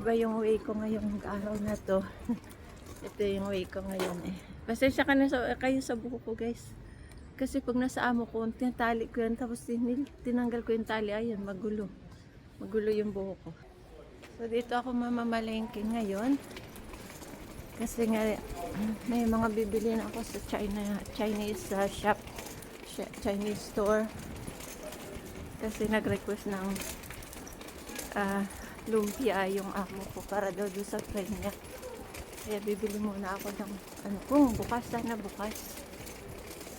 Iba yung way ko ngayong araw na to. Ito yung way ko ngayon eh. Pasensya ka na sa, kayo sa buko ko guys. Kasi pag nasa amo ko, tinatali ko yan. Tapos tin, tinanggal ko yung tali. Ayun, magulo. Magulo yung buho ko. So dito ako mamamalengke ngayon. Kasi nga may mga bibili na ako sa China, Chinese uh, shop, Ch- Chinese store. Kasi nag-request ng ah, lumpia yung amo ko para daw doon sa friend niya. Kaya bibili muna ako ng ano kung bukas sana bukas.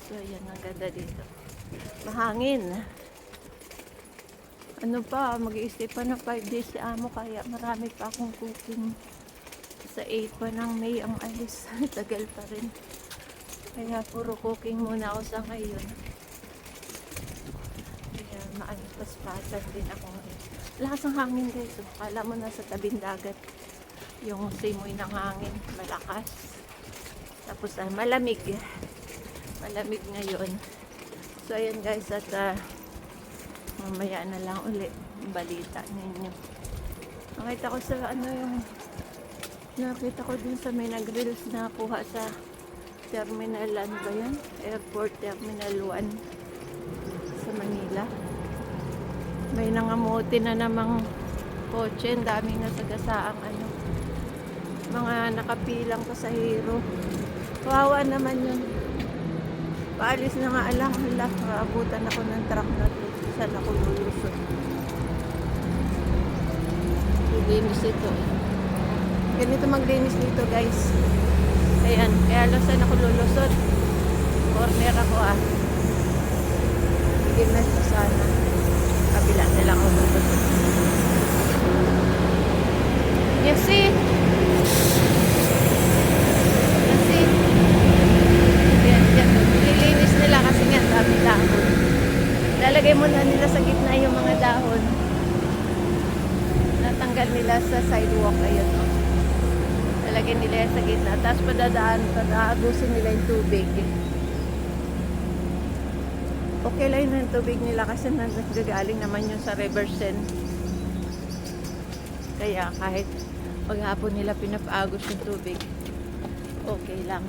So ayan ang ganda dito. Mahangin. Ano pa, mag-i-stay pa ng 5 days si amo kaya marami pa akong cooking. Sa 8 pa ng May ang alis. Tagal pa rin. Kaya puro cooking muna ako sa ngayon. Kaya maalis paspatan din ako ngayon. Lakas ng hangin guys. So, Kala mo nasa tabing dagat. Yung simoy ng hangin. Malakas. Tapos ah, malamig. Malamig ngayon. So ayan guys at ah, mamaya na lang uli balita ninyo. Nakita ko sa ano yung nakita ko dun sa may nag-reels na kuha sa Terminal ano ba yan? Airport Terminal 1 sa Manila. May nangamuti na namang kotse, ang daming nasagasaang ano, mga nakapilang pasahero. Kawawa naman yun. Paalis na nga alam, hala, maabutan ako ng truck na to. Saan ako lulusot? Linis ito eh. Ganito maglinis dito guys. Ayan, kaya alam saan ako lulusot. Corner ako ah. Hindi na sana. Kabila na lang ako. Yes, see? See? Yan, yan. Nililinis nila kasi nga dami dahon. Lalagay mo na nila sa gitna yung mga dahon. Natanggal nila sa sidewalk. Ayun, oh. Lalagay nila sa gitna. Tapos padadaan, padaagusin nila yung tubig. Okay lang yun yung tubig nila kasi nanggagaling naman yun sa River Sen. Kaya kahit maghapon nila pinapaagos yung tubig, okay lang.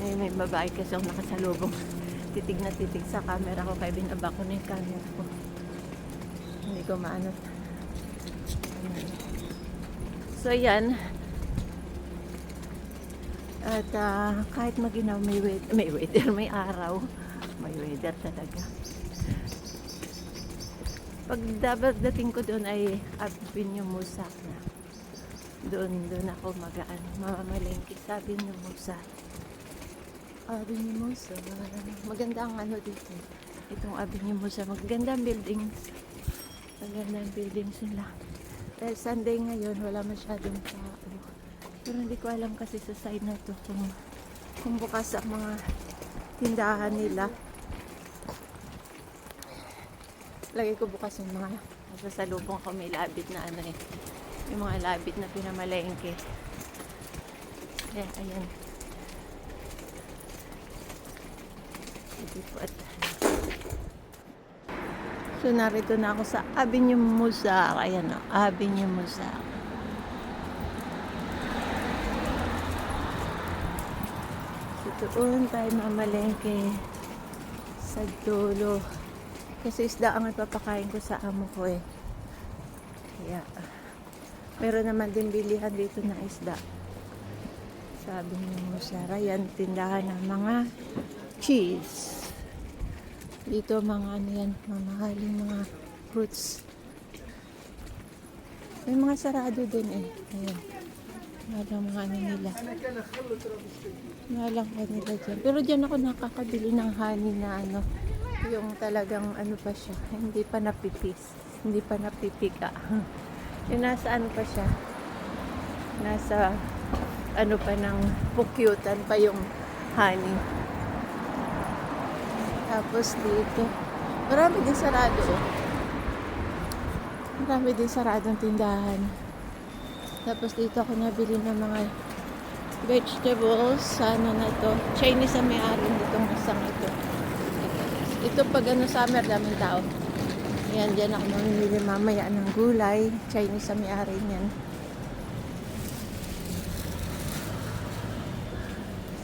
May, may babae kasi ako nakasalubong. Titig na titig sa camera ko kaya binaba ko na yung camera ko. Hindi ko maano. Ayan. So yan. At ah, kahit maginaw may weather, may weather, may araw, may weather talaga. Pag dating ko doon ay Avenue Musa na. Doon, doon ako magaan, mamamalengke sa Avenue Musa. Avenue Musa, maganda ang ano dito. Itong Avenue Musa, maganda ang buildings. Maganda ang buildings nila. Dahil Sunday ngayon, wala masyadong tao. Pero hindi ko alam kasi sa side na to kung, kung bukas ang mga tindahan nila. Lagi ko bukas yung mga sasalubong ko may labit na ano eh. Yung mga labit na pinamalengke. Ayan. Po at So narito na ako sa Avenue Musa. Ayan o, Avenue Musa. So doon tayo mamalengke sa dulo. Kasi isda ang ipapakain ko sa amo ko eh. Kaya, meron naman din bilihan dito na isda. Sabi ni Musara, yan tindahan ng mga cheese. Dito mga ano yan, mamahaling mga fruits. May mga sarado din eh. Ayan. Malang mga ano nila. Malang ka nila dyan. Pero dyan ako nakakabili ng honey na ano. Yung talagang ano pa siya. Hindi pa napipis. Hindi pa napipika. Yung nasa ano pa siya. Nasa ano pa ng pukyutan pa yung honey. Tapos dito, marami din sarado. oh. Marami din saradong tindahan. Tapos dito ako nabili ng mga vegetables. Sa ano na to? Chinese ang may-ari nitong isang ito. Ito pag ano summer, daming tao. Ayan, dyan ako mamimili mamaya ng gulay. Chinese sa may-ari niyan.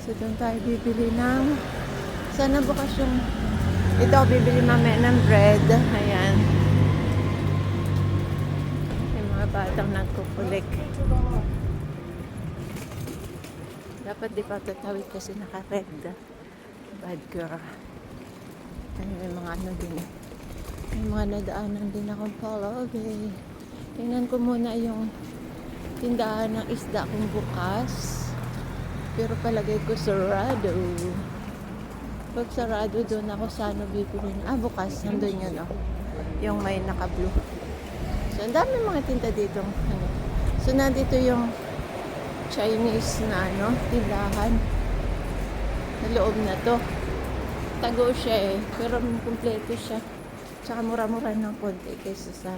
So, doon tayo bibili ng... Sana bukas yung... Ito bibili mamaya ng bread. Ayan. Batang nagkukulik. Dapat di pa tatawid kasi naka-red. Bad girl. Ay, may mga ano din eh. May mga nadaanan din akong follow eh. Tingnan ko muna yung tindahan ng isda kung bukas. Pero palagay ko sarado. Pag sarado doon ako sana bibili. Ah, bukas. Nandun yun oh. Yung may naka-blue. Ang dami mga tinda dito. So, nandito yung Chinese na ano, tindahan. Sa loob na to. Tago siya eh. Pero kumpleto siya. Tsaka mura-mura ng konti kaysa sa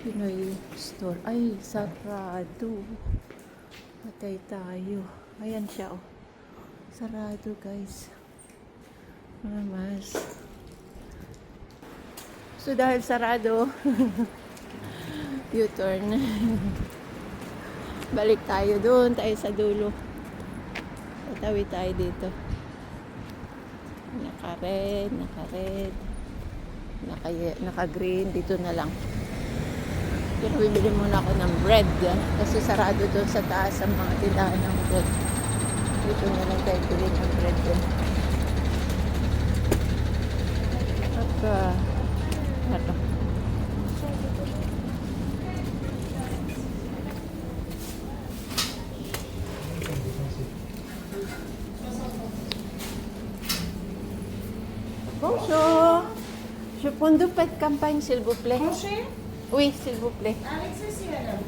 Pinoy store. Ay, sarado. Patay tayo. Ayan siya oh. Sarado guys. Mamas. So dahil sarado, U-turn. Balik tayo doon, tayo sa dulo. Tatawid tayo dito. Naka-red, naka-red. Naka, naka-green, dito na lang. Pero bibili muna ako ng bread. Kasi sarado doon sa taas ang mga tindahan ng bread. Dito na lang tayo bili ng bread doon. At, uh. Bonjour. Je prends deux pains de campagne, s'il vous plaît. Manger Oui, s'il vous plaît. Avec ceci, madame.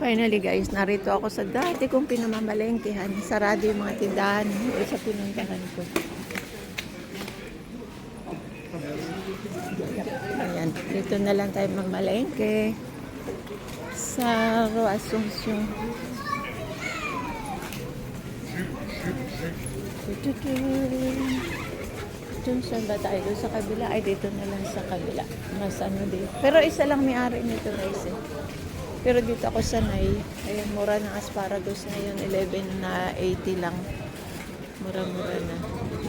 Finally guys, narito ako sa dati kong pinamamalengkehan. Sarado yung mga tindahan o sa pinuntahan ko. Ayan, dito na lang tayo mamalengke. Sa Rua Asuncion. Doon saan ba tayo? Doon sa kabila? Ay, dito na lang sa kabila. Mas ano dito. Pero isa lang may-ari nito guys eh. Pero dito ako sanay. Ayun, mura ng asparagus ngayon. 11 na 80 lang. Mura-mura na.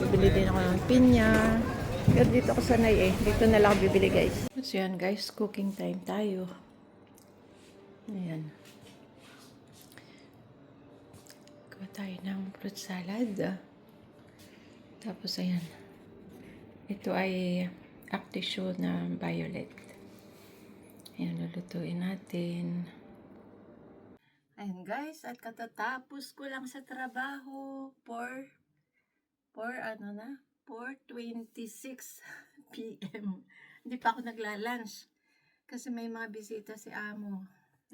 Bibili din ako ng pinya. Pero dito ako sanay eh. Dito na lang bibili guys. So yan guys, cooking time tayo. Ayan. Gawa tayo ng fruit salad. Tapos ayan. Ito ay actisho na violet. Ayan, lulutuin natin. Ayan guys, at katatapos ko lang sa trabaho for, for ano na, 4.26 p.m. Hindi pa ako nagla-lunch. Kasi may mga bisita si Amo.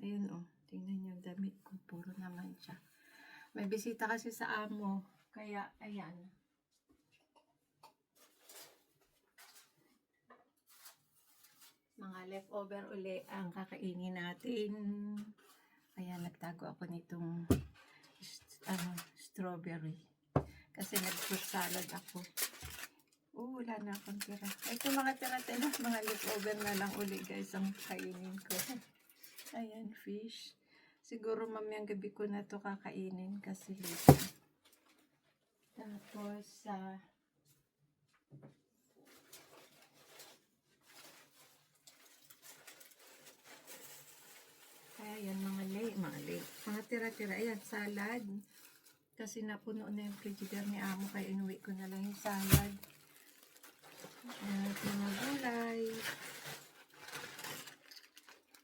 Ayun oh, tingnan yung damit ko. Puro naman siya. May bisita kasi sa Amo. Kaya, ayan. Mga leftover uli ang kakainin natin. Ayan, nagtago ako nitong ano, strawberry. Kasi nag-fruit salad ako. Oh, wala na akong tira. Ito mga tira-tira, mga leftover na lang uli guys ang kainin ko. Ayan, fish. Siguro mamayang gabi ko na to kakainin kasi late. Tapos, sa Kaya yan, mga lay, mga lay. Mga tira-tira, ayan, salad. Kasi napuno na yung frigidaire ni Amo, kaya inuwi ko na lang yung salad. At mga gulay.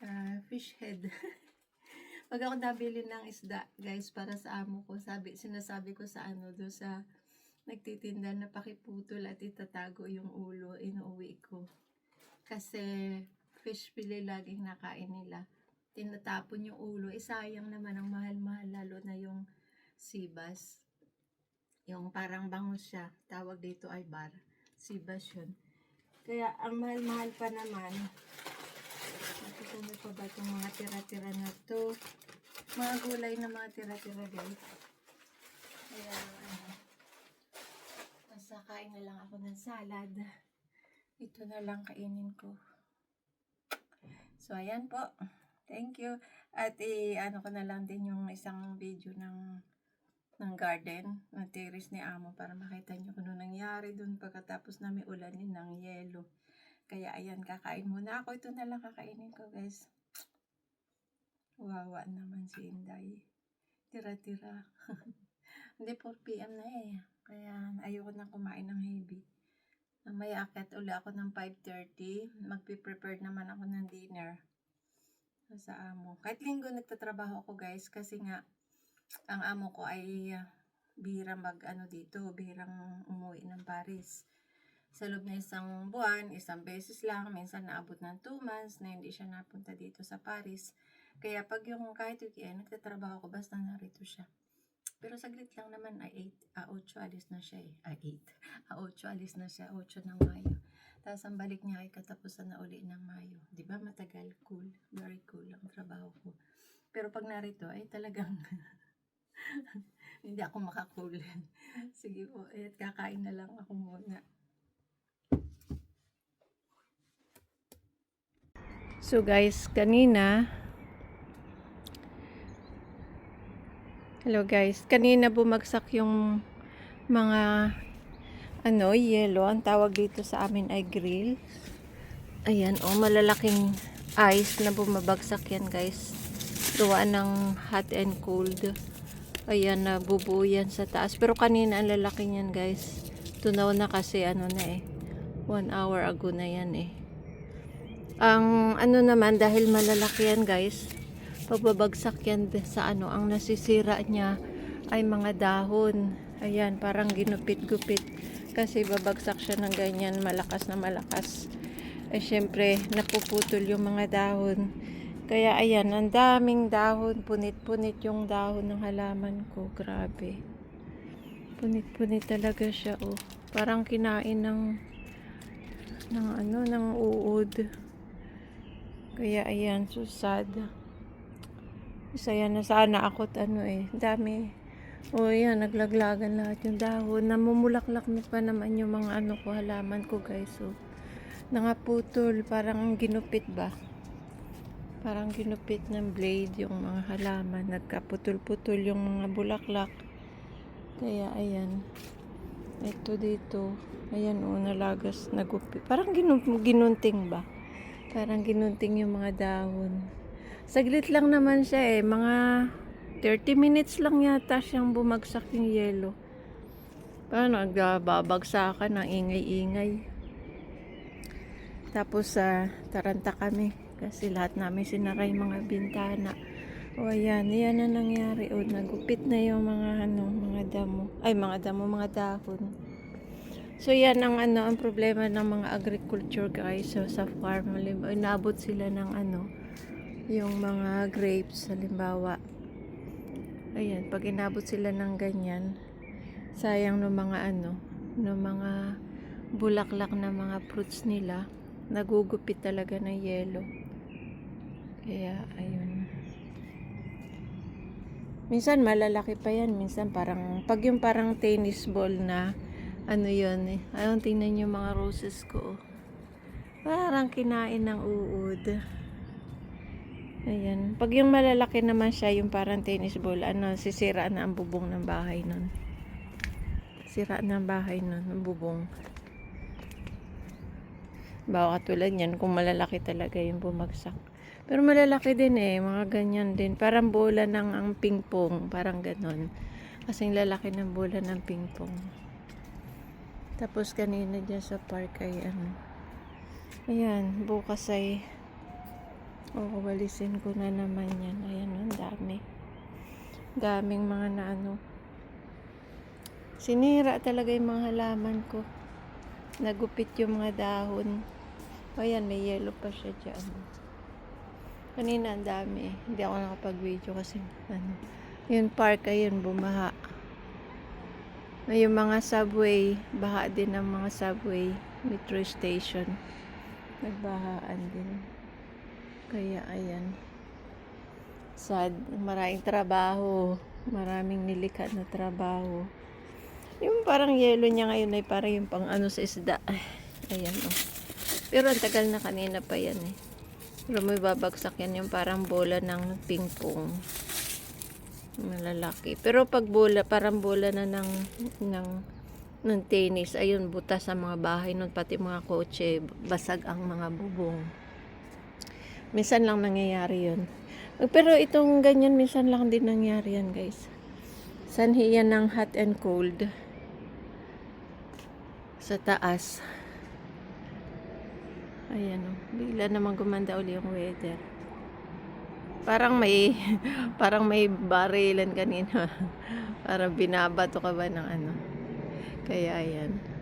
Ah, fish head. Pag ako nabili ng isda, guys, para sa amo ko, sabi, sinasabi ko sa ano, do sa nagtitinda na pakiputol at itatago yung ulo, inuwi ko. Kasi fish fillet laging nakain nila tinatapon yung ulo, eh sayang naman ang mahal-mahal, lalo na yung sibas. Yung parang bangus siya, tawag dito ay bar. Sibas yun. Kaya ang mahal-mahal pa naman, Nakikita ko ba itong mga tira-tira na to? Mga gulay na mga tira-tira guys. Kaya, ano, basta kain na lang ako ng salad. Ito na lang kainin ko. So, ayan po. Thank you. At i-ano ko na lang din yung isang video ng ng garden, ng terrace ni Amo para makita nyo kung ano nangyari dun pagkatapos namin ulanin ng yelo. Kaya ayan, kakain muna ako. Ito na lang kakainin ko guys. Wawa naman si Inday. Tira-tira. Hindi, 4pm na eh. Kaya ayoko na kumain ng heavy. Mamaya akit uli ako ng 5.30. Magpe-prepare naman ako ng dinner. Sa amo. Kahit linggo nagtatrabaho ako guys kasi nga ang amo ko ay uh, bihirang mag ano dito, bihirang umuwi ng Paris. Sa loob na isang buwan, isang beses lang, minsan naabot ng 2 months na hindi siya napunta dito sa Paris. Kaya pag yung kahit weekend, nagtatrabaho ako basta narito siya. Pero saglit lang naman ay 8, ah, 8 alis na siya eh. Ah, 8. Ah, 8 alis na siya, 8 ng Mayo. Tapos ang balik niya ay katapusan na uli ng Mayo. 'Di ba matagal? Cool. Very cool ang trabaho ko. Pero pag narito ay talagang hindi ako makacool. Sige po, eh, kakain na lang ako muna. So guys, kanina Hello guys, kanina bumagsak yung mga ano, yellow. Ang tawag dito sa amin ay grill. Ayan, oh, malalaking ice na bumabagsak yan guys. Gawa ng hot and cold. Ayan, na bubuo yan sa taas. Pero kanina ang lalaki niyan guys. Tunaw na kasi ano na eh. One hour ago na yan eh. Ang ano naman, dahil malalaki yan guys, pababagsak yan sa ano, ang nasisira niya ay mga dahon. Ayan, parang ginupit-gupit. Kasi babagsak siya ng ganyan, malakas na malakas. Eh, syempre, napuputol yung mga dahon. Kaya, ayan, ang daming dahon. Punit-punit yung dahon ng halaman ko. Grabe. Punit-punit talaga siya, oh. Parang kinain ng ng ano, ng uod. Kaya, ayan, so sad. Saya na sana ako ano eh. Dami. O yan, naglaglagan lahat yung dahon. Namumulaklak na pa naman yung mga ano ko, halaman ko guys. So, nangaputol. Parang ginupit ba? Parang ginupit ng blade yung mga halaman. Nagkaputol-putol yung mga bulaklak. Kaya ayan. Ito dito. Ayan o, nalagas, nagupit. Parang ginu ginunting ba? Parang ginunting yung mga dahon. Saglit lang naman siya eh. Mga 30 minutes lang yata siyang bumagsak yung yelo. Paano, nagbabagsakan ng ingay-ingay. Tapos, sa taranta kami. Kasi lahat namin sinaray mga bintana. O, ayan. Yan na nangyari. O, nagupit na yung mga, ano, mga damo. Ay, mga damo, mga dahon. So, yan ang, ano, ang problema ng mga agriculture guys. So, sa farm, halimbawa, inabot sila ng, ano, yung mga grapes, halimbawa, Ayan, pag inabot sila ng ganyan, sayang no mga ano, no mga bulaklak na mga fruits nila, nagugupit talaga ng yelo. Kaya, ayun. Minsan malalaki pa yan, minsan parang, pag yung parang tennis ball na, ano yun eh. Ayun, tingnan yung mga roses ko. oh. Parang kinain ng uod. Ayan. Pag yung malalaki naman siya, yung parang tennis ball, ano, sisira na ang bubong ng bahay nun. Sira na ang bahay nun, ang bubong. Bawa katulad yan, kung malalaki talaga yung bumagsak. Pero malalaki din eh, mga ganyan din. Parang bola ng ang pingpong, parang ganon. Kasing lalaki ng bola ng pingpong. Tapos kanina dyan sa park ay ano. Ayan, bukas ay Oo, walisin ko na naman yan. Ayan, ang dami. Daming mga na ano. Sinira talaga yung mga halaman ko. Nagupit yung mga dahon. Ayan, may yellow pa siya dyan. Kanina ang dami. Hindi ako nakapag-video kasi ano. Yung park, ayun, bumaha. Yung mga subway, baha din ang mga subway metro station. Nagbahaan din. Kaya ayan. Sad, maraming trabaho. Maraming nilikha na trabaho. Yung parang yellow niya ngayon ay parang yung pang ano sa isda. Ay, Ayan oh. Pero ang tagal na kanina pa yan eh. Pero may babagsak yan yung parang bola ng ping pong. Malalaki. Pero pag bola, parang bola na ng, ng, ng tennis, ayun, butas sa mga bahay nun, pati mga kotse, basag ang mga bubong. Minsan lang nangyayari yun. Pero itong ganyan, minsan lang din nangyari yan, guys. Sanhi yan ng hot and cold. Sa taas. Ayan o. Bigla naman gumanda uli yung weather. Parang may, parang may barilan kanina. parang binabato ka ba ng ano. Kaya ayan.